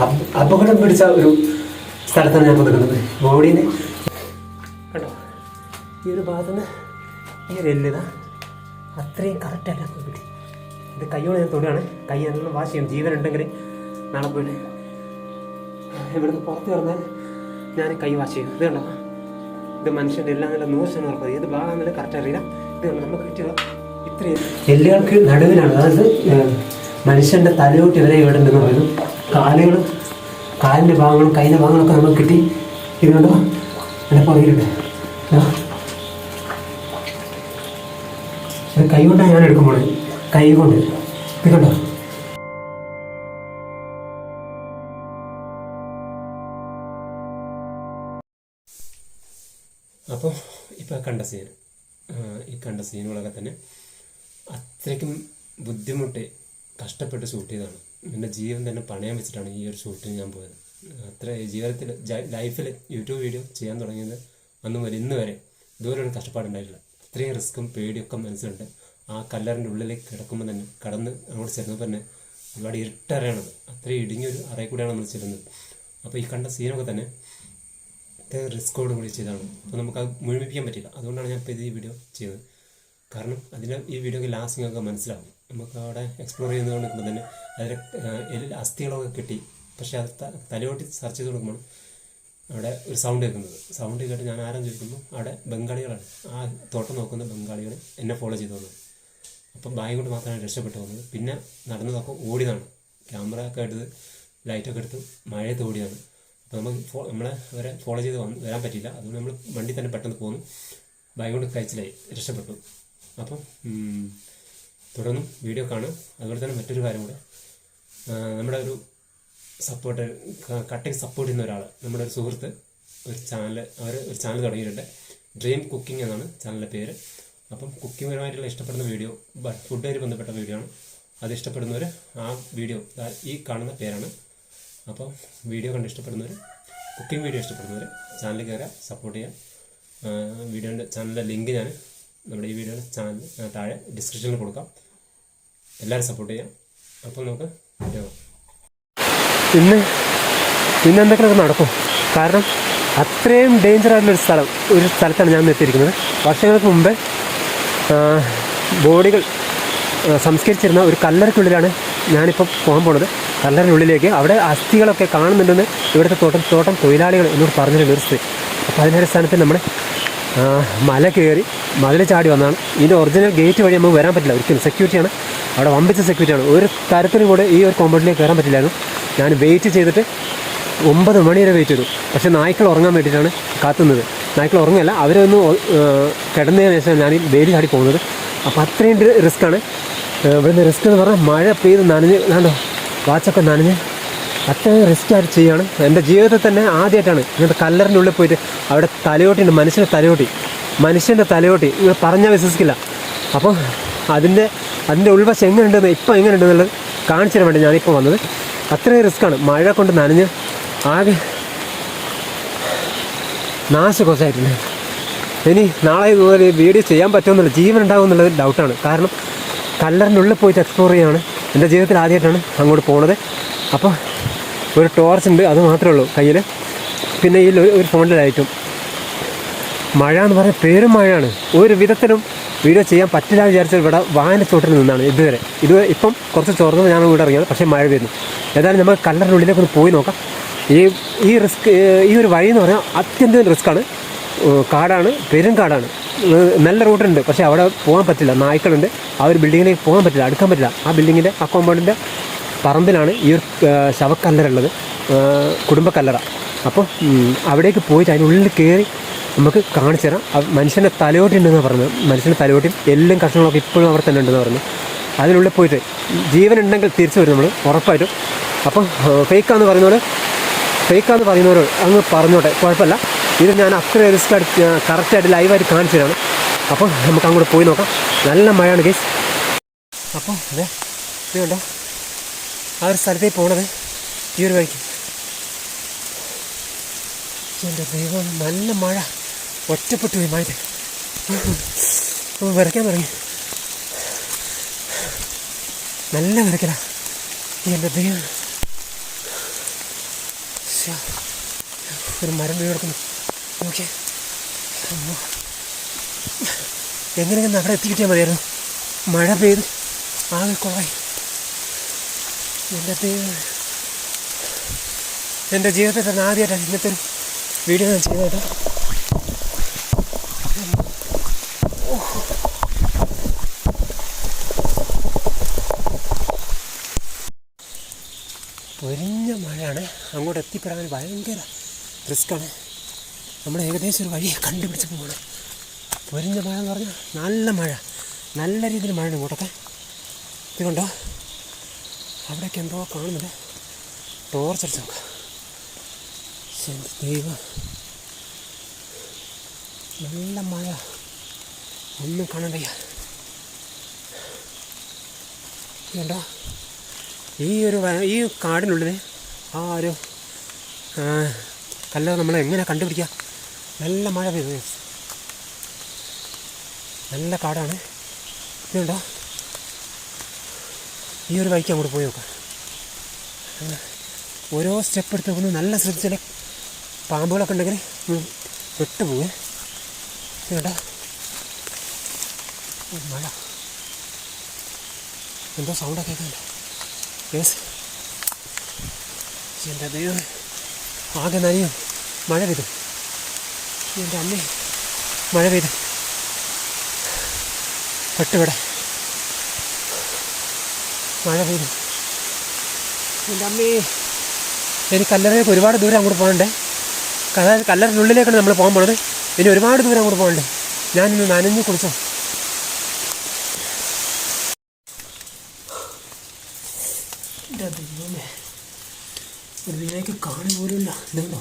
അപ- അപകടം പിടിച്ച ഒരു സ്ഥലത്താണ് ഞാൻ നിൽക്കുന്നത് ബോഡീനെ. കേട്ടോ ഈ ഒരു ഭാഗത്തുനിന്ന് ഈ ഒരു എല്ലിത അത്രയും കറക്റ്റായിട്ട് നമുക്ക് ഇത് കൈയോടെ ഞാൻ തൊടുകയാണ്. കൈ നല്ല വാശ് ചെയ്യും ജീവൻ ഉണ്ടെങ്കിൽ നാളെ പോയിട്ട് ഇവിടുന്ന് പുറത്ത് പറഞ്ഞാൽ ഞാൻ കൈ വാശ് ചെയ്യും. ഇത് കണ്ടോ? ഇത് മനുഷ്യന്റെ എല്ലാം നല്ല നൂറ് ശതമാനം ഉറപ്പ് ഏത് ഭാഗം നല്ല കറക്റ്റ് അറിയില്ല. ഇത് നമുക്ക് കിട്ടിയ ഇത്രയും എല്ലുകൾക്ക് നടുവിലാണ്. അതായത് മനുഷ്യന്റെ തലയോട്ട് വരെ ഇവിടെ ഉണ്ടെന്ന് പറയുന്നു. കാലുകളും കാലിന്റെ ഭാഗങ്ങളും കൈന്റെ ഭാഗങ്ങളൊക്കെ നമ്മൾ കിട്ടി. ഇതുകൊണ്ടോ കണ്ടോ? എന്റെ. ഇത്. കൈ കൊണ്ടാണ് ഞാൻ എടുക്കുമ്പോൾ. കൈ കൊണ്ട്. ഇത് അപ്പോൾ ഇപ്പോൾ കണ്ട സീൻ ഈ കണ്ട സീനുകളൊക്കെ തന്നെ അത്രയ്ക്കും ബുദ്ധിമുട്ട് കഷ്ടപ്പെട്ട് ഷൂട്ട് ചെയ്തതാണ്. എന്റെ ജീവൻ തന്നെ പണയം വെച്ചിട്ടാണ് ഈ ഒരു ഷൂട്ടിന് ഞാൻ പോയത്. അത്ര ജീവിതത്തിൽ ലൈഫിൽ യൂട്യൂബ് വീഡിയോ ചെയ്യാൻ തുടങ്ങിയത് അന്ന് മുതൽ ഇന്ന് വരെ. ഇതുവരെ ഒരു കഷ്ടപ്പാടുണ്ടായിട്ടില്ല. ഇത്രയും റിസ്ക്കും പേടിയൊക്കെ മനസ്സിലുണ്ട്. ആ കല്ലറിന്റെ ഉള്ളിലേക്ക് കിടക്കുമ്പോൾ തന്നെ കടന്ന് അങ്ങോട്ട് ചെന്നപ്പോൾ തന്നെ ഒരുപാട് ഇരുട്ടറയാണത്. അത്രയും ഇടുങ്ങിയൊരു അറയിൽ കൂടെയാണ് നമ്മൾ ചെല്ലുന്നത്. അപ്പോൾ ഈ കണ്ട സീനൊക്കെ തന്നെ റിസ്കോട് കൂടി ചെയ്തതാണ് അപ്പോൾ നമുക്ക് അത് മുഴുമിപ്പിക്കാൻ പറ്റില്ല അതുകൊണ്ടാണ് ഞാൻ ഇപ്പോൾ ഇത് ഈ വീഡിയോ ചെയ്തത്. കാരണം അതിന്റെ ഈ വീഡിയോക്ക് ലാസ്റ്റിംഗ് ഒക്കെ മനസ്സിലാവും. നമുക്ക് അവിടെ എക്സ്പ്ലോർ ചെയ്യുന്നത് നിൽക്കുമ്പോൾ തന്നെ എല്ലിൽ അസ്ഥികളൊക്കെ കിട്ടി. പക്ഷേ അത് തലയോട്ടി സെർച്ച് ചെയ്ത് കൊടുക്കുമ്പോൾ അവിടെ ഒരു സൗണ്ട് കേൾക്കുന്നത്. സൗണ്ട് കേട്ട് ഞാൻ ആരും ചോദിക്കുമ്പോൾ അവിടെ ബംഗാളികളാണ്. ആ തോട്ടം നോക്കുന്ന ബംഗാളികൾ എന്നെ ഫോളോ ചെയ്തു വന്നത് അപ്പം ബാഗ് കൊണ്ട് മാത്രമാണ് രക്ഷപ്പെട്ടു പോകുന്നത്. പിന്നെ നടന്നതൊക്കെ ഓടിയതാണ്. ക്യാമറ ഒക്കെ എടുത്ത് ലൈറ്റൊക്കെ എടുത്ത് മഴയത്ത് ഓടിയതാണ്. അപ്പോൾ നമുക്ക് ഫോ- നമ്മളെ അവരെ ഫോളോ ചെയ്ത് വരാൻ പറ്റിയില്ല. അതുകൊണ്ട് നമ്മൾ വണ്ടി തന്നെ പെട്ടെന്ന് പോന്നു. ബാഗ് കൊണ്ട് കഴിച്ചിലായി. രക്ഷപ്പെട്ടു. അപ്പം തുടർന്നും വീഡിയോ കാണും. അതുപോലെ തന്നെ മറ്റൊരു കാര്യം കൂടെ. നമ്മുടെ ഒരു സപ്പോർട്ട് കട്ടിങ് സപ്പോർട്ട് ചെയ്യുന്ന ഒരാൾ നമ്മുടെ ഒരു സുഹൃത്ത് ഒരു ചാനൽ അവർ ഒരു ചാനൽ തുടങ്ങിയിട്ടുണ്ട്. ഡ്രീം കുക്കിംഗ് എന്നാണ് ചാനലിന്റെ പേര്. അപ്പം കുക്കിംഗ് പരമായിട്ടുള്ള ഇഷ്ടപ്പെടുന്ന വീഡിയോ ഫുഡുമായി ബന്ധപ്പെട്ട വീഡിയോ ആണ്. അത് ഇഷ്ടപ്പെടുന്നവർ ആ വീഡിയോ ഈ കാണുന്ന പേരാണ്. അപ്പം വീഡിയോ കണ്ട് ഇഷ്ടപ്പെടുന്നവർ കുക്കിംഗ് വീഡിയോ ഇഷ്ടപ്പെടുന്നവർ ചാനൽ കയറുക സപ്പോർട്ട് ചെയ്യുക. വീഡിയോന്റെ ചാനലിന്റെ ലിങ്ക് ഞാൻ നമ്മുടെ ഈ വീഡിയോയുടെ ചാനൽ താഴെ ഡിസ്ക്രിപ്ഷനിൽ കൊടുക്കാം. എല്ലാവരും സപ്പോർട്ട് ചെയ്യാം. അപ്പം നമുക്ക് പിന്നെ പിന്നെ എന്തൊക്കെയൊക്കെ നടക്കും? കാരണം അത്രയും ഡേഞ്ചർ ആയിട്ടുള്ള ഒരു സ്ഥലം ഒരു സ്ഥലത്താണ് ഞാൻ എത്തിയിരിക്കുന്നത്. വർഷങ്ങൾക്ക് മുമ്പേ ബോഡികൾ സംസ്കരിച്ചിരുന്ന ഒരു കല്ലറയ്ക്കുള്ളിലാണ് ഞാനിപ്പോൾ പോകാൻ പോണത്. കല്ലറിനുള്ളിലേക്ക് അവിടെ അസ്ഥികളൊക്കെ കാണുന്നുണ്ടെന്ന് ഇവിടുത്തെ തോട്ടം തോട്ടം തൊഴിലാളികൾ എന്നോട് പറഞ്ഞിട്ടുണ്ട് ഒരു സ്ത്രീ അപ്പോൾ അതിന്റെ അടിസ്ഥാനത്തിൽ നമ്മൾ മല കയറി മതിൽ ചാടി വന്നതാണ് ഇതിന്റെ ഒറിജിനൽ ഗേറ്റ് വഴി നമുക്ക് വരാൻ പറ്റില്ല. ഒരിക്കലും സെക്യൂരിറ്റിയാണ് അവിടെ വമ്പിച്ച സെക്യൂരിറ്റിയാണ് ഒരു തരത്തിലും കൂടെ ഈ ഒരു കോമ്പൗണ്ടിലേക്ക് കയറാൻ പറ്റില്ലായിരുന്നു. ഞാൻ വെയിറ്റ് ചെയ്തിട്ട് ഒമ്പത് മണി വരെ വെയിറ്റ് ചെയ്തു. പക്ഷേ നായ്ക്കൾ ഉറങ്ങാൻ വേണ്ടിയിട്ടാണ് കാത്തുന്നത്. നായ്ക്കൾ ഉറങ്ങല്ല അവരൊന്ന് കിടന്നതിന് ശേഷം ഞാൻ വേലി ചാടി പോകുന്നത്. അപ്പോൾ അത്രയും റിസ്ക്കാണ് ഇവിടുന്ന് റിസ്ക് എന്ന് പറഞ്ഞാൽ മഴ പെയ്ത് നനഞ്ഞ് കണ്ടോ വാച്ചൊക്കെ നനഞ്ഞ് അത്രയും റിസ്ക് ആയിട്ട് ചെയ്യാണ് എന്റെ ജീവിതത്തിൽ തന്നെ ആദ്യമായിട്ടാണ് ഇങ്ങനത്തെ കല്ലറിന്റെ ഉള്ളിൽ പോയിട്ട് അവിടെ തലയോട്ടിയുണ്ട് മനുഷ്യന്റെ തലയോട്ടി മനുഷ്യന്റെ തലയോട്ടി ഇത് പറഞ്ഞാൽ വിശ്വസിക്കില്ല. അപ്പോൾ അതിന്റെ അതിന്റെ ഉൾവശം എങ്ങനെയുണ്ടെന്ന് ഇപ്പം എങ്ങനെയുണ്ടെന്നുള്ളത് കാണിച്ചു തരാൻ വേണ്ടി ഞാനിപ്പോൾ വന്നത്. അത്രയും റിസ്ക്കാണ് മഴ കൊണ്ട് നനഞ്ഞ് ആകെ നാശകോശമായിട്ടുണ്ട്. ഇനി നാളെ ഇതുപോലെ വീഡിയോ ചെയ്യാൻ പറ്റുമെന്നുള്ള ജീവൻ ഉണ്ടാവും എന്നുള്ളത് ഡൗട്ടാണ് കാരണം കല്ലറിന്റെ ഉള്ളിൽ പോയിട്ട് എക്സ്പ്ലോർ ചെയ്യാണ് എന്റെ ജീവിതത്തിൽ ആദ്യമായിട്ടാണ് അങ്ങോട്ട് പോണത് അപ്പോൾ ഒരു ടോർച്ച് ഉണ്ട് അത് മാത്രമേ ഉള്ളൂ കയ്യിൽ പിന്നെ ഈ ഒരു ഫോണിന്റെ ലൈറ്റും മഴ എന്ന് പറഞ്ഞാൽ പേരും മഴയാണ്. ഒരു വിധത്തിലും വീഡിയോ ചെയ്യാൻ പറ്റില്ല എന്ന് വിചാരിച്ചാൽ ഇവിടെ വായനച്ചോട്ടിൽ നിന്നാണ് ഇതുവരെ. ഇത് ഇപ്പം കുറച്ച് ചോർന്ന് ഞാൻ ഇവിടെ ഇറങ്ങിയത് പക്ഷേ മഴ വരുന്നു ഏതായാലും നമുക്ക് കല്ലറിന്റെ ഉള്ളിലേക്ക് ഒന്ന് പോയി നോക്കാം. ഈ ഈ റിസ്ക് ഈ ഒരു വഴി എന്ന് പറഞ്ഞാൽ അത്യന്തം റിസ്ക്കാണ് കാടാണ് പെരും കാടാണ്. നല്ല റൂട്ടുണ്ട് പക്ഷേ അവിടെ പോകാൻ പറ്റില്ല. നായ്ക്കളുണ്ട് ആ ഒരു ബിൽഡിങ്ങിലേക്ക് പോകാൻ പറ്റില്ല അടുക്കാൻ പറ്റില്ല. ആ ബിൽഡിങ്ങിന്റെ ആ കോമ്പൗണ്ടിന്റെ പറമ്പിലാണ് ഈ ഒരു ശവക്കല്ലറുള്ളത്. കുടുംബക്കല്ലറ. അപ്പോൾ അവിടേക്ക് പോയിട്ട് അതിനുള്ളിൽ കയറി നമുക്ക് കാണിച്ചു തരാം. മനുഷ്യന്റെ തലയോട്ടി ഉണ്ടെന്ന് പറഞ്ഞത്. മനുഷ്യന്റെ തലയോട്ടിയും എല്ലാം കഷ്ണങ്ങളൊക്കെ ഇപ്പോഴും അവിടെ തന്നെ ഉണ്ടെന്ന് പറഞ്ഞു അതിനുള്ളിൽ പോയിട്ട് ജീവൻ ഉണ്ടെങ്കിൽ തിരിച്ചു വരും നമ്മൾ ഉറപ്പായിട്ടും. അപ്പം ഫേക്കാന്ന് പറയുന്നവർ ഫേക്കാന്ന് പറയുന്നവർ അങ്ങ് പറഞ്ഞോട്ടെ. കുഴപ്പമില്ല. ഇത് ഞാൻ അത്ര റിസ്ക് ആയിട്ട് കറക്റ്റായിട്ട് ലൈവായിട്ട് കാണിച്ചു തരാണ്. അപ്പോൾ നമുക്ക് അങ്ങോട്ട് പോയി നോക്കാം. നല്ല മഴയാണ് കേസ് അപ്പോൾ അതെ ഇത് കണ്ടോ ആ ഒരു സ്ഥലത്തേക്ക് പോണത്. ഈ ഒരു വഴിക്ക്. എന്റെ ദൈവം നല്ല മഴ. ഒറ്റപ്പെട്ടു പോയി മഴ. വിറയ്ക്കാൻ തുടങ്ങി. നല്ല വിറയ്ക്കല. എന്റെ ദൈവം. ഒരു മരം വീട് അമ്മോ. എങ്ങനെയെങ്കിലും അവിടെ എത്തിക്കിട്ടിയാൽ മതിയായിരുന്നു. മഴ പെയ്ത് ആകെ കുളമായി ദൈവമേ. എന്റെ ജീവിതത്തിൽ തന്നെ ആദ്യമായിട്ടാണ് ഇന്നത്തെ വീഡിയോ ഞാൻ ചെയ്തത് പൊരിഞ്ഞ മഴയാണ്. അങ്ങോട്ട് എത്തിപ്പെടാൻ ഭയങ്കര റിസ്ക്കാണ്. നമ്മൾ ഏകദേശം ഒരു വഴിയെ കണ്ടുപിടിച്ച് പോകണം പൊരിഞ്ഞ മഴ എന്ന് പറഞ്ഞാൽ നല്ല മഴ. നല്ല രീതിയിൽ മഴ ഇങ്ങോട്ടൊക്കെ. ഇത് കണ്ടോ അവിടെയൊക്കെ എന്തോ കാണുന്നില്ല? ടോർച്ച് അടിച്ച് നോക്കാം ദൈവം. നല്ല മഴ. ഒന്നും കാണണ്ടയ്യ ഈ ഒരു ഈ കാടിനുള്ളിൽ ആ ഒരു കല്ല് നമ്മൾ എങ്ങനെ കണ്ടുപിടിക്കുക നല്ല മഴ പെയ്തു. നല്ല കാടാണ്. ഇതുണ്ടോ ഈ ഒരു വഴിക്ക് അങ്ങോട്ട് പോയി നോക്കാം. ഓരോ സ്റ്റെപ്പ് എടുത്ത് നോക്കുന്നു നല്ല ശ്രദ്ധിച്ചാൽ പാമ്പുകളൊക്കെ ഉണ്ടെങ്കിൽ വിട്ടുപോവേ കേട്ടോ മഴ. എന്തോ സൗണ്ടൊക്കെ കേൾക്കുന്നുണ്ട് യെസ് എന്റെ ദൈവം ആകെ നനയും. മഴ പെയ്തു. എന്റെ അമ്മേ. മഴ പെയ്തു. പെട്ടുവിടെ മഴ പെയ്തു. എന്റെ അമ്മേ. ഇനി കല്ലറയിലേക്ക് ഒരുപാട് ദൂരം അങ്ങോട്ട് പോകണ്ടേ? കല്ലറിനുള്ളിലേക്കാണ് നമ്മൾ പോകാൻ പോണത്. ഇനി ഒരുപാട് ദൂരം അങ്ങോട്ട് പോകണ്ടേ? ഞാനിന്ന് നനഞ്ഞു കുളിച്ചോ എന്റെ ദൈവമേ ഇതിലേക്ക് കാണുക പോലുമില്ല ഇതുണ്ടോ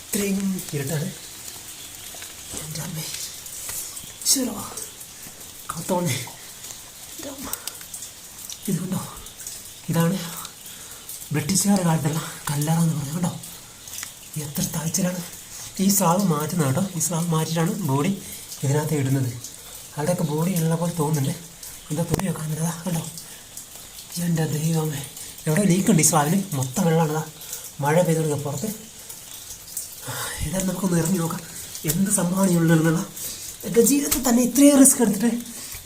ഇത്രയും ഇരുട്ടാണ് എന്റെ അമ്മേ ശരോ കാത്തോണേ എന്റെ അമ്മ ഇതുണ്ടോ ഇതാണ് ബ്രിട്ടീഷുകാരുടെ കാലത്തുള്ള കല്ലറ എന്ന് പറഞ്ഞു കേട്ടോ. എത്ര താഴ്ചയിലാണ് ഈ സ്ലാവ് മാറ്റുന്നത് കേട്ടോ. ഈ സ്ലാവ് മാറ്റിയിട്ടാണ് ബോഡി ഇതിനകത്ത് ഇടുന്നത്. അവിടെയൊക്കെ ബോഡി ഉള്ള പോലെ തോന്നുന്നുണ്ട്. എന്താ തുണിയൊക്കെ കാണുന്നതാ കേട്ടോ. എന്റെ ദൈവമേ. എവിടെ ലീക്കുണ്ട് ഈ സ്ലാവിന് മൊത്തം വെള്ളമാണ് ഇതാ മഴ പെയ്തു കൊടുക്കുക പുറത്ത്. ഏതായാലും നമുക്കൊന്ന് ഇറങ്ങി നോക്കാം. എന്ത് സംഭവമാണ് ഉള്ളിലുള്ള എന്റെ ജീവിതത്തിൽ തന്നെ ഇത്രയും റിസ്ക് എടുത്തിട്ട്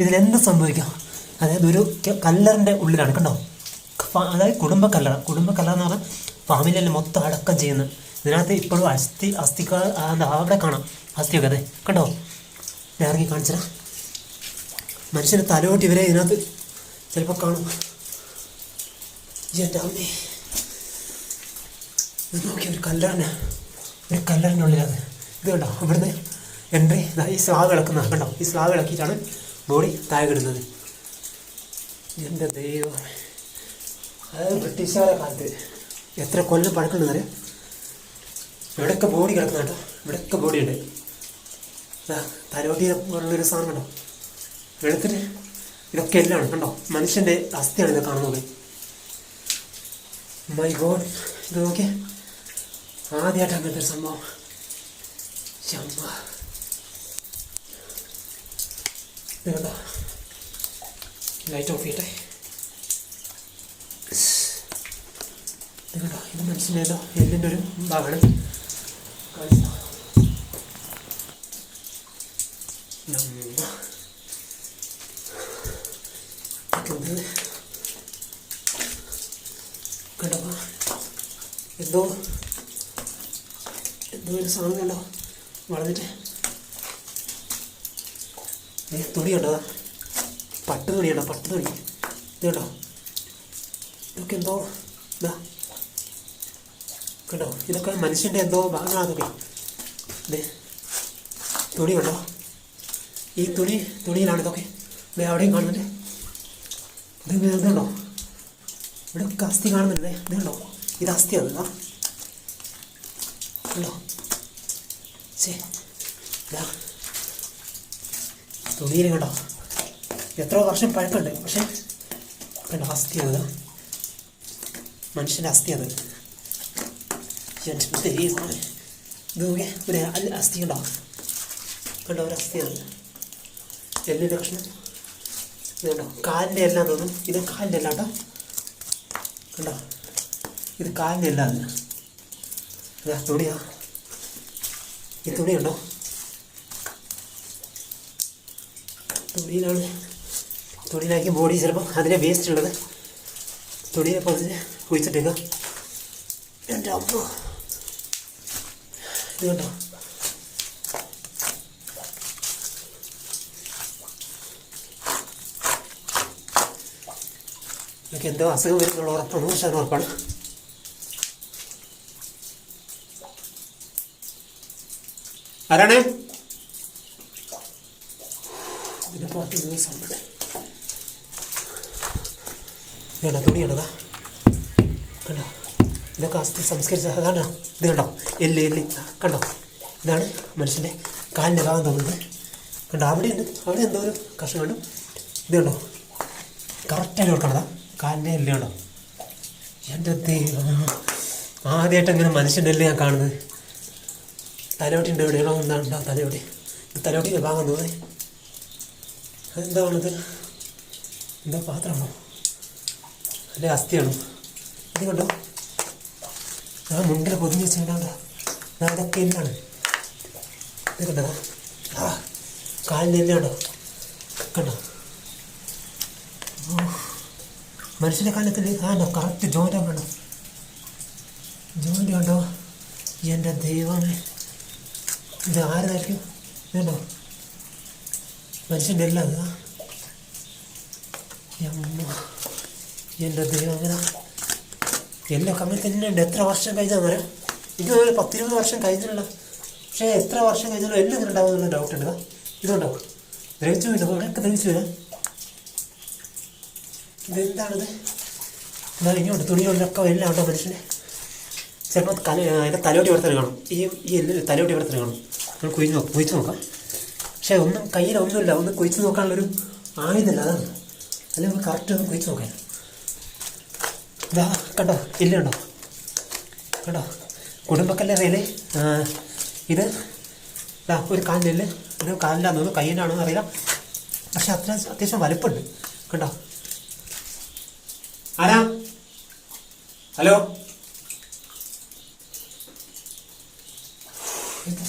ഇതിലെന്ത് സംഭവിക്കാം? അതായത് ഒരു കല്ലറിന്റെ ഉള്ളിലാണ് കണ്ടോ അതായത് കുടുംബ കല്ലറ കുടുംബ കല്ലറ എന്ന് പറഞ്ഞാൽ ഫാമിലിയെല്ലാം മൊത്തം അടക്കം ചെയ്യുന്നത് ഇതിനകത്ത് ഇപ്പോഴും അസ്ഥി അസ്ഥിക്ക അവിടെ കാണാം. അസ്ഥിയൊക്കെ അതെ. കണ്ടോ? ഞാൻ ഇറങ്ങി കാണിച്ചാ മനുഷ്യന്റെ തലോട്ട് ഇവരെ ഇതിനകത്ത് ചിലപ്പോൾ കാണും. എന്റെ അമ്മേ. ഇത് നോക്കി ഒരു കല്ലറിന്. ഒരു കല്ലറിന്റെ ഉള്ളിലത്. ഇത് കണ്ടോ? ഇവിടുന്ന് എന്റെ ഈ സ്ലാവ് കിടക്കുന്ന കണ്ടോ? ഈ സ്ലാവ് ഇളക്കിയിട്ടാണ് ബോഡി താഴെ കിടുന്നത്. എന്റെ ദൈവം അതായത് ബ്രിട്ടീഷുകാരുടെ കാലത്ത് എത്ര കൊല്ലം പഴക്കമുണ്ടെന്നറിയാം ഇവിടെയൊക്കെ ബോഡി കിടക്കുന്ന കേട്ടോ. ഇവിടെയൊക്കെ ഉണ്ട്. തലോട്ടി പോലുള്ളൊരു സാധനം കണ്ടോ? എടുത്തിട്ട് ഇതൊക്കെ എല്ലാം കണ്ടോ? മനുഷ്യന്റെ അസ്ഥിയാണ് ഇത് കാണുന്നത് മൈ ഗോഡ് ഇത് നോക്കിയേ. ആദ്യമായിട്ട് അങ്ങനത്തെ ഒരു സംഭവം. ഇത് കണ്ടോ? ലൈറ്റ് ഓഫ് ചെയ്യട്ടെ. കണ്ടോ ഇത് മനസ്സിലായല്ലോ. എല്ലിന്റെ ഒരു ഭാഗമാണ് കേട്ടോ എന്ത്? എന്തോ ഒരു സാധനം കണ്ടോ? വളർന്നിട്ട് ഏ തുണി കണ്ടോ? പട്ട് തുണിയാണോ പട്ട് തുണി. ഇത് കേട്ടോ ഇതൊക്കെ എന്തോ? ഇതാ. കണ്ടോ? ഇതൊക്കെ മനുഷ്യന്റെ എന്തോ ഭാഗങ്ങളാതൊക്കെ ഇത് തുണി കണ്ടോ ഈ തുണി തുണിയിലാണ് ഇതൊക്കെ. ഇത് അവിടെയും കാണുന്നുണ്ട്. ഇത് ഇതുണ്ടോ? ഇവിടെ ഒക്കെ അസ്ഥി കാണുന്നുണ്ട്. ഇത് കണ്ടോ ഇത് അസ്ഥിയാണ് ഇതാ കണ്ടോ? ശേ തുണിയിൽ കണ്ടോ? എത്ര വർഷം പഴക്കമുണ്ട്. പക്ഷേ കണ്ടോ? അസ്ഥിയാണ് മനുഷ്യന്റെ അസ്ഥിയാണ് എന്റെ ദൈവമേ. ഇത് നോക്കിയേ ഒരു അസ്ഥി കണ്ടോ കണ്ടോ ഒരു അസ്ഥിയാണ് എല്ലിന്റെ കഷ്ണം ഇത് കണ്ടോ കാലിന്റെ എല്ലാം തോന്നും ഇത് കാലിന്റെ എല്ലാം കേട്ടോ കണ്ടോ ഇത് കാലിന്റെ എല്ലാം അത് ഇതാ തുണിയാ ഈ തുണിയുണ്ടോ തുണിയിലാണ് തുണിയിലാക്കി ബോഡി ചിലപ്പോൾ അതിലെ വേസ്റ്റ് ഉള്ളത് തുണിയെ പോലെ കുഴിച്ചിട്ടേക്കാം എന്റെ അമ്മ കണ്ടോ എനിക്ക് എന്തോ അസുഖം വരുന്നുള്ള ഉറപ്പാണ് നൂറ് ശതമാനം ഉറപ്പാണ്. ആരാണ്? ഇതിന്റെ പുറത്ത് ദിവസം തുണി കണ്ടോ ഇതൊക്കെ അസ്ഥി സംസ്കരിച്ച അതാണ് ഇത് കണ്ടോ? എല്ല് എല്ല്. കണ്ടോ? ഇതാണ് മനുഷ്യന്റെ കാലിന്റെ ഭാഗം തോന്നുന്നത് കണ്ടോ? അവിടെ ഉണ്ട്. അവിടെ എന്തോ ഒരു കഷ്ണം കണ്ടു. ഇത് കണ്ടോ? കറക്റ്റായിട്ട് കൊടുക്കണതാ കാലിന്റെ എല്ല് കണ്ടോ? എന്റെ ദൈവം ആദ്യമായിട്ട് ഇങ്ങനെ മനുഷ്യന്റെ എല്ല് ഞാൻ കാണുന്നത്? തലയോട്ടിന്റെ എവിടെയാണോ എന്താണോ തലയോട്ടി? ഇത് തലയോട്ടിന്റെ ഭാഗം തോന്നുന്നത് അതെന്താണത്? എന്താ പാത്രമാണോ? അല്ലെ അസ്ഥിയാണോ? ഇത് കണ്ടോ? ആ മുണ്ടിൽ പൊതിഞ്ഞ് വെച്ചിട്ടുണ്ടോ അതൊക്കെ കണ്ടോ ആ കാലിന് എല്ലുണ്ടോ കണ്ടോ? മനുഷ്യന്റെ കാലത്തിൽ ആണോ കറക്റ്റ് ജോയിന്റ് വേണം ജോയിന്റ് ഉണ്ടോ എന്റെ ദൈവമേ. ഇത് ആരതായിരിക്കും വേണ്ടോ മനുഷ്യന്റെ എല്ലാം അമ്മ എന്റെ ദൈവമേ എല്ലാം കമ്മി തന്നെയുണ്ട് എത്ര വർഷം കഴിഞ്ഞാൽ വരാം ഒരു പത്തിരുപത് വർഷം കഴിഞ്ഞിട്ടുള്ള പക്ഷേ എത്ര വർഷം കഴിഞ്ഞാലും എല്ലാം ഇങ്ങനെ ഉണ്ടാവുമെന്നുള്ള ഡൗട്ട് ഉണ്ട്. ഇതുണ്ടാവും ദ്രവിച്ചു വീണു അവിടെയൊക്കെ ദ്രവിച്ചു വരാം ഇതെന്താണിത്? എന്നാൽ ഇങ്ങോട്ട് തുണികളിലൊക്കെ എല്ലാം ഉണ്ടോ മനുഷ്യനെ? ചിലപ്പോൾ കല അതിന്റെ തലോട്ടി ഇവിടെ കാണും. ഈ ഈ എല്ലാം തലോട്ടി ഇവിടെ കാണും. നമ്മൾ കുഴിച്ച് നോക്കാം കുഴിച്ച് നോക്കാം. പക്ഷേ ഒന്നും കയ്യിൽ ഒന്നുമില്ല ഒന്ന് കുഴിച്ച് നോക്കാനുള്ളൊരു ആയുധമില്ല അതാണ്. അല്ലെങ്കിൽ കറക്റ്റ് ഒന്ന് കുഴിച്ച് നോക്കാൻ ഇതാ കണ്ടോ? ഇല്ല കണ്ടോ? കണ്ടോ? കുടുംബക്കല്ലേ റേൽ ഇത് ഇതാ ഒരു കാലിനെല്ല് ഇത് കാലിലാന്ന് തോന്നുന്നു ആണോ അറിയില്ല. പക്ഷെ അത്ര അത്യാവശ്യം വലുപ്പമുണ്ട് കണ്ടോ? ആരാ? ഹലോ? ഇത്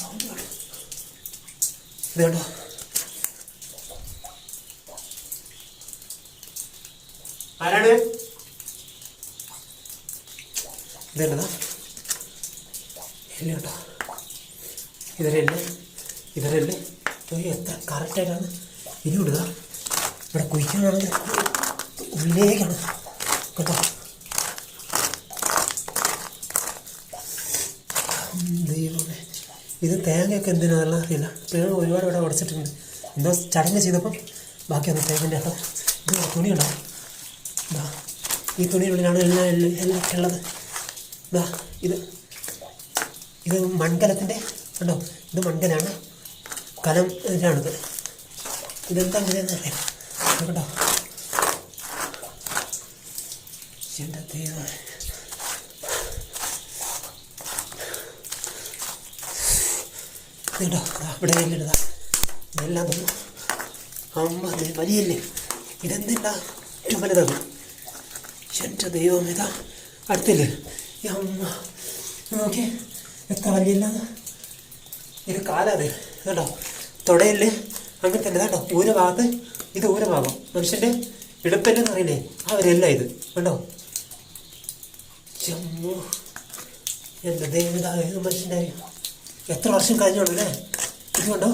കണ്ടോ? ആരാണ്? ഇതെന്നതാ എല്ലാം കേട്ടോ ഇതരല്ലേ. ഇതരല്ലേ എത്ര കറക്റ്റായിട്ടാണ് ഇനി വിടുക ഇവിടെ കുഴിക്കാനാണെങ്കിൽ ഉള്ളിലേക്കാണ്. കേട്ടോ? ദൈവമേ. ഇത് തേങ്ങയൊക്കെ എന്തിനാണെന്നുള്ള അറിയില്ല. തേങ്ങ ഒരുപാട് ഇവിടെ ഉടച്ചിട്ടുണ്ട്. എന്തോ ചടങ്ങ് ചെയ്തപ്പം ബാക്കിയൊന്ന് തേങ്ങന്റെ കേട്ടോ ഇത് തുണിയുണ്ടോ? ഈ തുണിയുള്ളിലാണ് എല്ലാം എല്ലാം ഉള്ളത്. ഇതാ ഇത് ഇത് മൺകലത്തിന്റെ കണ്ടോ? ഇത് മൺകലാണ് കലം ഇതിലാണിത് ഇതെന്താ അങ്ങനെയെന്ന് അറിയാം. ദാ ഇവിടെ ഇല്ലതാ ഇതെല്ലാം തന്നു അമ്മ വലിയല്ലേ? ഇതെന്തില്ല ഏറ്റവും വലുതാണ് എന്റെ ദൈവം ഇതാ അടുത്തില്ലേ? ഇത് എത്ര ഇത് കാലത് കേട്ടോ തുടയിൽ അങ്ങനെ തന്നെ കേട്ടോ ഊര ഭാഗത്ത് ഇത് ഊര ഭാഗം മനുഷ്യന്റെ ഇടുപ്പല്ലെന്ന് അറിയില്ലേ ആ ഒരെല്ലാം ഇത് കേട്ടോ ജമ്മു എന്റെ ദൈവം ഇത് മനുഷ്യന്റെ എത്ര വർഷം കഴിഞ്ഞോളൂ ഇത് കണ്ടോ?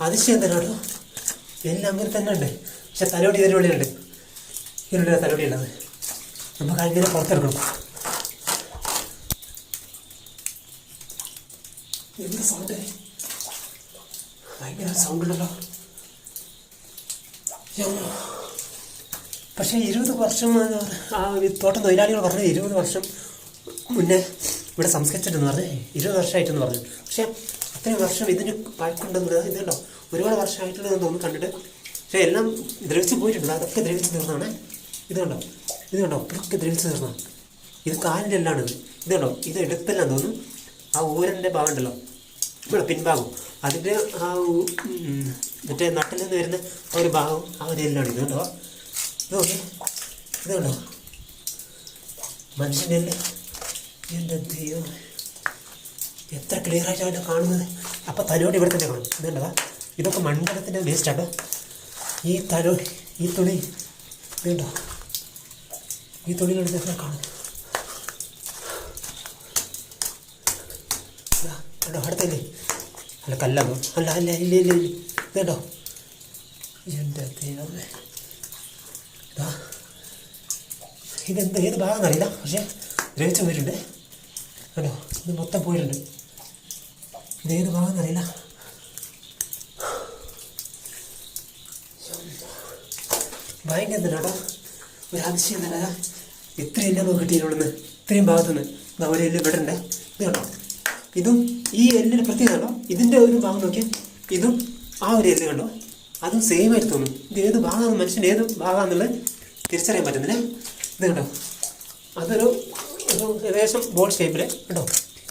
അതിശയം തന്നെ കേട്ടോ എല്ലാം അങ്ങനെ തന്നെ ഉണ്ട്. പക്ഷെ തലോടി ഇതിനുള്ളിലുണ്ട് ഇതിനുള്ള തലോടി ഉള്ളത് നമുക്ക് അങ്ങനെ പുറത്തെടുക്കണം. എന്ത് സൗണ്ട്? ഭയങ്കര സൗണ്ട് ഉണ്ടല്ലോ. പക്ഷേ ഇരുപത് വർഷം ആ തോട്ടം തൊഴിലാളികൾ പറഞ്ഞു ഇരുപത് വർഷം മുന്നേ ഇവിടെ സംസ്കരിച്ചിട്ടെന്ന് പറഞ്ഞേ. ഇരുപത് വർഷമായിട്ടെന്ന് പറഞ്ഞു. പക്ഷേ അത്രയും വർഷം ഇതിന് പഴക്കുണ്ടെന്ന് ഇതുണ്ടോ ഒരുപാട് വർഷമായിട്ടുള്ളതെന്ന് തോന്നുന്നു കണ്ടിട്ട്. പക്ഷേ എല്ലാം ദ്രവിച്ച് പോയിട്ടുണ്ട്. അതൊക്കെ ദ്രവിച്ച് തീർന്നാണ് ഇത് കണ്ടോ? ഇത് കണ്ടോ? ഇതൊക്കെ ദ്രവിച്ച് തീർന്നാണ് ഇത് കാലിന്റെ ഇത്. ഇത് കണ്ടോ? ഇത് എടുപ്പെല്ലാം തോന്നുന്നു. ആ ഊരന്റെ ഭാഗം ഉണ്ടല്ലോ. ഇവിടെ പിൻഭാഗം. അതിന്റെ ആ മറ്റേ നട്ടിൽ നിന്ന് വരുന്ന ആ ഒരു ഭാഗം ആ ഒരു എല്ലാണ് ഇത് കണ്ടോ? ഇത് മനുഷ്യന്റെ എല്ല് എത്ര ക്ലിയർ ആയിട്ടാണ് കാണുന്നത് അപ്പം തലോടി ഇവിടെ തന്നെ കാണും. ഇതുണ്ടോ ഇതൊക്കെ മണ്ഡലത്തിന്റെ വേസ്റ്റാട്ടോ ഈ തലോ ഈ തുണി ഇതുണ്ടോ ഈ തുണിയിലെടുത്ത് കാണും ഇതാ, കണ്ടോ അടുത്തല്ലേ അല്ല കല്ലോ അല്ല അല്ല ഇല്ല ഇല്ല ഇല്ല കേട്ടോ എന്റെ ഇതെന്ത് ഏത് ഭാഗം അറിയില്ല പക്ഷേ ദ്രവിച്ചു പോയിട്ടുണ്ട് കണ്ടോ ഇത് മൊത്തം പോയിട്ടുണ്ട് ഇത് ഏത് ഭാഗം അറിയില്ല ഭയങ്കര തന്നെ കേട്ടോ ഒരു അതിശയം തന്നെ ഇത്രയും എല്ലാം നമുക്ക് കിട്ടിയിട്ടുള്ളൂ ഇത്രയും ഭാഗത്തുനിന്ന് ഇതാ വിടണ്ടേ ഇത് കേട്ടോ ഇതും ഈ എല്ലിന് പ്രത്യേകത കണ്ടോ? ഇതിന്റെ ഒരു ഭാഗം നോക്കിയാൽ ഇതും ആ ഒരു എല്ല് കണ്ടോ? അതും സെയിം ആയിട്ട് തോന്നും. ഇത് ഏത് ഭാഗമാണ് മനുഷ്യന്റെ ഏത് ഭാഗമാണെന്നുള്ളത് തിരിച്ചറിയാൻ പറ്റുന്നില്ല. ഇത് കണ്ടോ? അതൊരു ഒരു ഏകദേശം ബോൾ ഷേപ്പിൽ കണ്ടോ?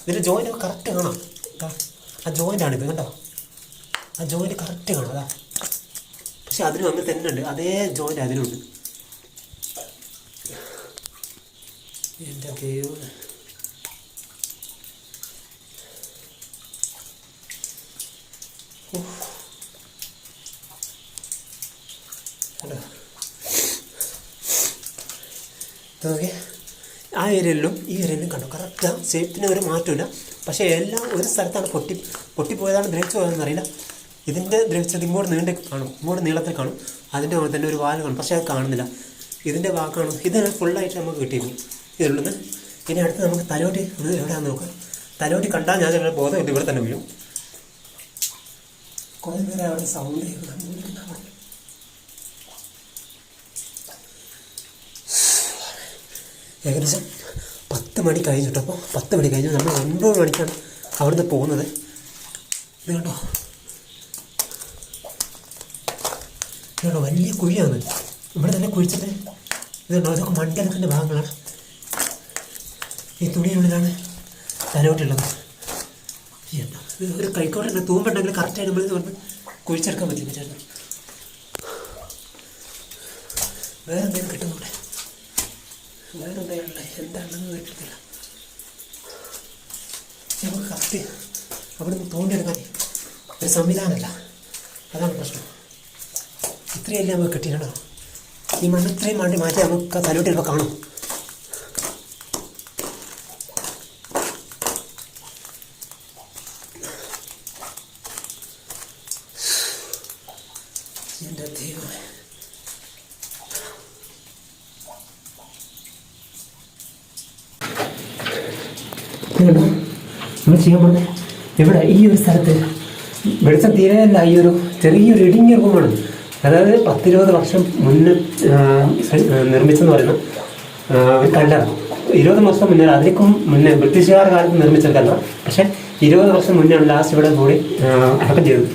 ഇതിന്റെ ജോയിന്റ് കറക്റ്റ് കാണാം. ആ ജോയിന്റ് ആണിത് കണ്ടോ? ആ ജോയിന്റ് കറക്റ്റ് കാണാം അതാ പക്ഷെ അതിനും അങ്ങനെ തന്നെ ഉണ്ട്. അതേ ജോയിന്റ് അതിനുണ്ട്. എന്താ ദൈവം കണ്ടോ നോക്കിയേ ആ ഏരിയയിലും ഈ ഏരിയയിലും കണ്ടു? കറക്റ്റാണ് ഷേപ്പിന് ഒരു മാറ്റമില്ല പക്ഷേ എല്ലാം ഒരു സ്ഥലത്താണ് പൊട്ടി പൊട്ടിപ്പോയതാണ് ദ്രവിച്ചു പോയതെന്ന് അറിയില്ല. ഇതിന്റെ ദ്രവിച്ചത് ഇങ്ങോട്ട് നീണ്ട കാണും. ഇങ്ങോട്ട് നീളത്തിൽ കാണും. അതിന്റെ മുകളിൽ തന്നെ ഒരു വാൽ കാണും. പക്ഷേ അത് കാണുന്നില്ല. ഇതിന്റെ വാക്കാണ് ഇത് ഫുള്ളായിട്ട് നമുക്ക് കിട്ടിയിരുന്നു ഇതിലുള്ളത്. ഇനി അടുത്ത് നമുക്ക് തലോട്ടി എവിടെയാണെന്ന് നോക്കാം. തലോട്ടി കണ്ടാൽ ഞാൻ ചിലപ്പോൾ ബോധം കിട്ടും ഇവിടെ തന്നെ വീഴും. കുറേ നേരം അവിടെ സൗണ്ട് കേൾക്കുന്നുണ്ട്. ഏകദേശം പത്ത് മണി കഴിഞ്ഞിട്ടപ്പോൾ പത്ത് മണി കഴിഞ്ഞു നമ്മൾ ഒൻപത് മണിക്കാണ് അവിടുന്ന് പോകുന്നത്. ഇത് കണ്ടോ? ഇത് വലിയ കുഴിയാണ്. ഇവിടെ തന്നെ കുഴിച്ചിട്ട് ഇതുകൊണ്ടോ അതൊക്കെ ഇതൊക്കെ മണ്ടലത്തിന്റെ ഭാഗങ്ങളാണ്. ഈ തുണിയുള്ളിലാണ് തലോട്ടുള്ളത് ഒരു കൈക്കോട്ടുണ്ട് തൂമ്പുണ്ടെങ്കിൽ കറക്റ്റായിട്ട് നമ്മൾ വന്ന് കുഴിച്ചെടുക്കാൻ പറ്റില്ല ചേട്ടൻ വേറെ എന്തെങ്കിലും കിട്ടുന്നുണ്ടേ വേറെ എന്താണെന്ന് കേട്ടിട്ടില്ല നമുക്ക് കറക്റ്റ് അവിടെ നിന്ന് തോണ്ടിയെടുക്കാൻ ഒരു സംവിധാനമല്ല. അതാണ് പ്രശ്നം. ഇത്രയല്ലേ നമുക്ക് കിട്ടിയിട്ടുണ്ടോ ഈ മണ്ണ് ഇത്രയും മണ്ടി മാറ്റി നമുക്ക് തലോട്ടിരുമ്പോൾ കാണും എന്റെ ദൈവമേ ഇതുണ്ടോ? നമ്മൾ ചെയ്യാൻ പോകുന്നത് ഇവിടെ ഈ ഒരു സ്ഥലത്ത്. വെളിച്ചം തീരെയല്ല ഈ ഒരു ചെറിയൊരു ഇടുങ്ങിയ റൂമാണ്. അതായത് പത്തിരുപത് വർഷം മുന്നേ നിർമ്മിച്ചെന്ന് പറയുന്ന ഒരു കല്ല. ഇരുപത് വർഷം മുന്നേ അതിലേക്കും മുന്നേ ബ്രിട്ടീഷുകാർ കാലത്ത് നിർമ്മിച്ച ഒരു കല്ലറ പക്ഷേ ഇരുപത് വർഷം മുന്നെയാണ് ലാസ്റ്റ് ഇവിടെ കൂടി അടക്കം ചെയ്തത്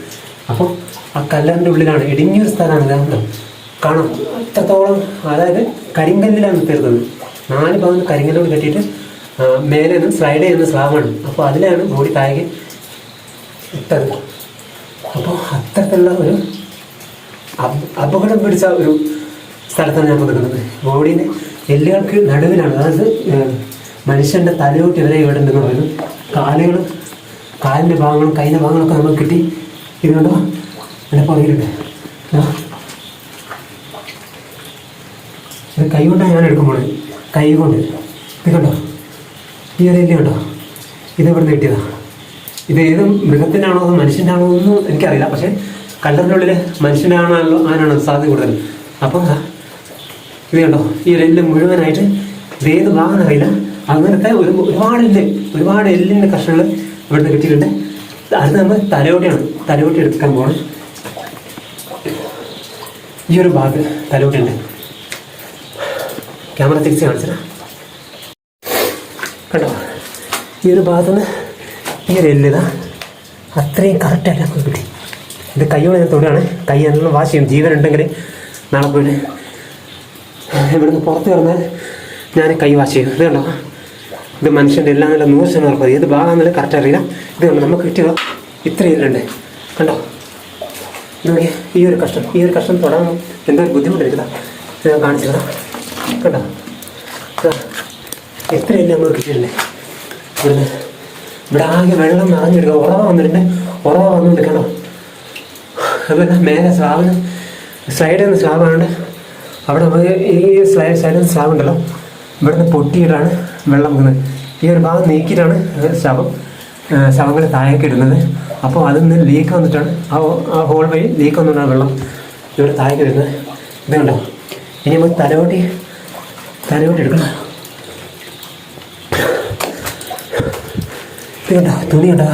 അപ്പോൾ ആ കല്ലറിന്റെ ഉള്ളിലാണ് ഇടുങ്ങിയൊരു സ്ഥലമാണ് ഇതാകുന്നത് കാണാം. അത്രത്തോളം അതായത് കരിങ്കല്ലിലാണ് തീർത്തത് നാല് ഭാഗം കരിങ്കല്ലോട് കെട്ടിയിട്ട് മേലെ നിന്ന് സ്ലൈഡ് ചെയ്യുന്ന സ്ലാബാണ്. അപ്പോൾ അതിലാണ് ബോഡി താഴെ ഇട്ടത്. അപ്പോൾ അത്തരത്തിലുള്ള ഒരു അപ- അപകടം പിടിച്ച ഒരു സ്ഥലത്താണ് ഞാൻ നിൽക്കുന്നത് ബോഡിന് എല്ലുകൾക്ക് നടുവിലാണ്. അതായത് മനുഷ്യന്റെ തലയോട്ട് ഇവരെ ഇവിടെ ഉണ്ടെന്ന് പറയുന്നു. കാലുകൾ കാലിന്റെ ഭാഗങ്ങളും കൈന്റെ ഭാഗങ്ങളൊക്കെ നമുക്ക് കിട്ടി. ഇതുകൊണ്ടോ? എന്റെ പുറകിലുണ്ട്. ഇത് കൈ കൊണ്ടാണ് ഞാൻ എടുക്കുമ്പോൾ കൈ കൊണ്ട്. ഇത് കണ്ടോ? ഈ ഒരു എല്ല് കണ്ടോ? ഇത് ഇവിടെ നിന്ന് കിട്ടിയതാണ് ഇത് ഏത് മൃഗത്തിനാണോ അതോ മനുഷ്യന്റെ ഒന്നും എനിക്കറിയില്ല. പക്ഷേ മനുഷ്യന്റെ ആണല്ലോ ആനാണ് സാധ്യത കൂടുതൽ. അപ്പം ഇത് കണ്ടോ? ഈ എല്ല് മുഴുവനായിട്ട് ഇത് ഏത് ഭാഗം അറിയില്ല. അങ്ങനത്തെ ഒരു ഒരുപാട് എല്ല് ഒരുപാട് എല്ലിന്റെ കഷ്ണങ്ങൾ ഇവിടുന്ന് കിട്ടിയിട്ടുണ്ട്. അടുത്ത് നമ്മൾ തലയോട്ടിയാണ് തലയോട്ടി എടുക്കാൻ പോകണം ഈ ഒരു ഭാഗത്ത് തലയോട്ടിയുണ്ട് ക്യാമറ തിരിച്ച് കാണിച്ചതാ. കണ്ടോ? ഈ ഒരു ഭാഗത്തുനിന്ന് ഈ ഒരു എല്ലിതാ അത്രയും കറക്റ്റായിട്ട് നമുക്ക് കിട്ടി. ഇത് കൈയോടെ ഞാൻ തൊടുകയാണ്. കൈ നല്ല വാശ് ചെയ്യും ജീവൻ ഉണ്ടെങ്കിൽ നാളെ പോയിട്ട് ഇവിടുന്ന് പുറത്ത് കിടന്നാൽ ഞാൻ കൈ വാശ് ചെയ്യും. ഇത് കണ്ടോ? ഇത് മനുഷ്യന്റെ എല്ലാം നല്ല നൂറ് ശതമാനം ഉറപ്പ് ഏത് ഭാഗമാണെന്നല്ല കറക്റ്റ് അറിയില്ല. ഇത് കണ്ടോ? നമുക്ക് കിട്ടിയതോ ഇത്ര ഇതിലുണ്ട് കണ്ടോ? നോക്കിയാൽ ഈ ഒരു കഷ്ടം ഈ ഒരു കഷ്ടം തൊടാൻ എന്തോ ഒരു ബുദ്ധിമുട്ടായിരിക്കും ഇത് ഞാൻ തരാം കണ്ടോ? എത്ര എല്ലാം നമുക്ക് കിട്ടിയിട്ടുണ്ട്. ഇവിടുന്ന് ഇവിടെ ആകെ വെള്ളം നിറഞ്ഞെടുക്കുക ഉറവ വന്നിട്ടുണ്ട്. ഉറവ വന്നുകൊണ്ട് നിൽക്കണം അതുപോലെ മേലെ സ്ലാബിന് സൈഡിൽ നിന്ന് സ്ലാബാണ് അവിടെ നമുക്ക് ഈ സ്ലൈഡ് സൈഡിൽ നിന്ന് സ്ലാബ് ഉണ്ടല്ലോ. ഇവിടെ നിന്ന് പൊട്ടിയിട്ടാണ് വെള്ളം വന്നത്. ഈ ഒരു ഭാഗം നീക്കിയിട്ടാണ് ശവം ശവങ്ങൾ താഴേക്ക് ഇടുന്നത്. അപ്പോൾ അതിൽ നിന്ന് ലീക്ക് വന്നിട്ടാണ് ആ ഹോൾ വഴി ലീക്ക് വന്നിട്ടാണ് വെള്ളം ഇവിടെ താഴേക്ക് വരുന്നത്. ഇതുണ്ടോ ഇനി നമുക്ക് തലോട്ടി തലോട്ടി എടുക്കണം. ഇത് തുണിയുണ്ടോ?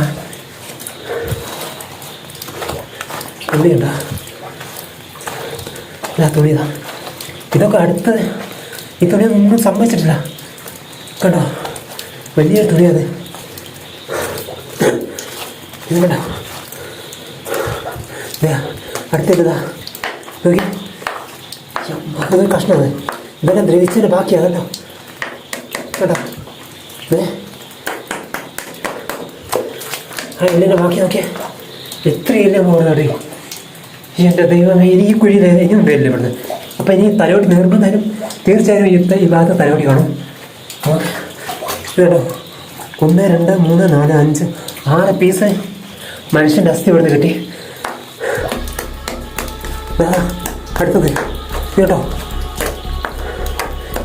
തുണിയുണ്ടോ? ഇതാ തുണിതാ. ഇതൊക്കെ അടുത്ത് ഈ തുണിയൊന്നും സംഭവിച്ചിട്ടില്ല കണ്ടോ? വലിയൊരു തുണിയത്. ഇത് കണ്ടോ? അടുത്തിട്ടതാ നോക്കി. അതൊരു കഷ്ണമാണ്. ഇതെല്ലാം ദ്രവിച്ചതിന്റെ ബാക്കിയാണ് കേട്ടോ കേട്ടോ ഏ? ആ എല്ലിന്റെ ബാക്കി നോക്കിയേ. എത്ര എല്ലാം പോകുന്നവിടെ എന്റെ ദൈവമേ ഇനി ഈ കുഴി ഇനി ഉണ്ടല്ലേ ഇവിടുന്ന്. അപ്പം ഇനി തലയോട്ടി നിർബന്ധമായും തീർച്ചയായും ഈ ഈ ഭാഗത്ത് തലോടി കാണും. ഇത് ഒന്ന് രണ്ട് മൂന്ന് നാല് അഞ്ച് ആറ് പീസ് മനുഷ്യന്റെ അസ്ഥി ഇവിടുന്ന് കിട്ടി. അടുത്തത്. കേട്ടോ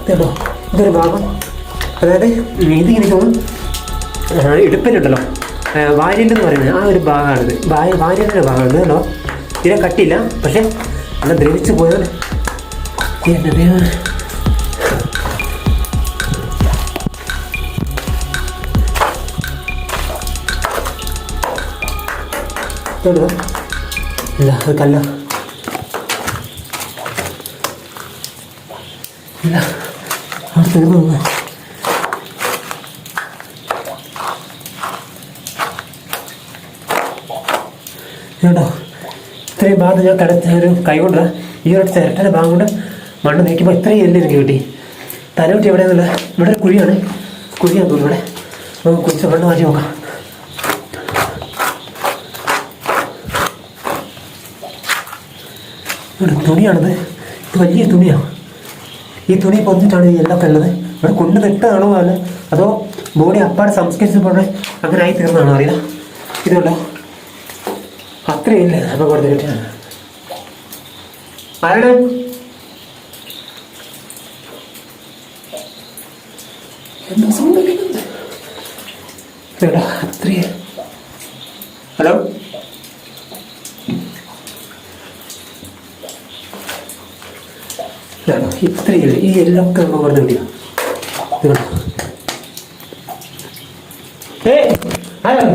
കേട്ടോ ഇതൊരു ഭാഗം. അതായത് ഇത് എനിക്ക് തോന്നുന്നു ആ, ഇടുപ്പിലുണ്ടല്ലോ എന്ന് പറയുന്നത് ആ ഒരു ഭാഗമാണിത്. വായ വാര്യന്റെ ഭാഗമാണ് കേട്ടോ തീരെ കട്ടില്ല പക്ഷെ നല്ല ദ്രവിച്ചു പോയാൽ? ഇല്ല അത് കല്ല. ഇല്ല അവിടെ തീർന്നു പോയി. കേട്ടോ ഇത്രയും ഭാഗം ഞാൻ കടത്ത ഒരു കൈകൊണ്ട് ഈ ഒരു ചിരട്ടന്റെ ഭാഗം കൊണ്ട് മണ്ണ് നീക്കുമ്പോൾ ഇത്രയും എല്ല് എനിക്ക് കിട്ടി. തലകുട്ടി എവിടെ നിന്നുള്ള ഇവിടെ ഒരു കുഴിയാണ്. കുഴിയാണ് തോന്നുന്നു ഇവിടെ. നമുക്ക് കുറിച്ച് മണ്ണ് മാറ്റി നോക്കാം. ഇവിടെ തുണിയാണിത്. ഇത് വലിയ തുണിയാണ് ഈ തുണി പൊന്നിട്ടാണ് ഈ എല്ലൊക്കെ ഉള്ളത് ഇവിടെ കൊണ്ട് നിട്ടതാണോ അല്ല അതോ ബോഡി അപ്പാടെ സംസ്കരിച്ചപ്പോൾ അങ്ങനെ ആയി തീർന്നതാണോ അറിയില്ല. ഇതുണ്ടോ? അത്രയില്ല. അപ്പൊ കൊടുത്ത് കിട്ടിയാണ് ആരുടെ? എന്താ സൗണ്ട് കേൾക്കുന്നത് എടാ ഹലോ? ഇതാണോ ഇത്രയില്ല ഈ എല്ലൊക്കെ നമ്മൾ കൊടുത്ത് കിട്ടിയ? ഇതാണോ ഏയ് ഹലോ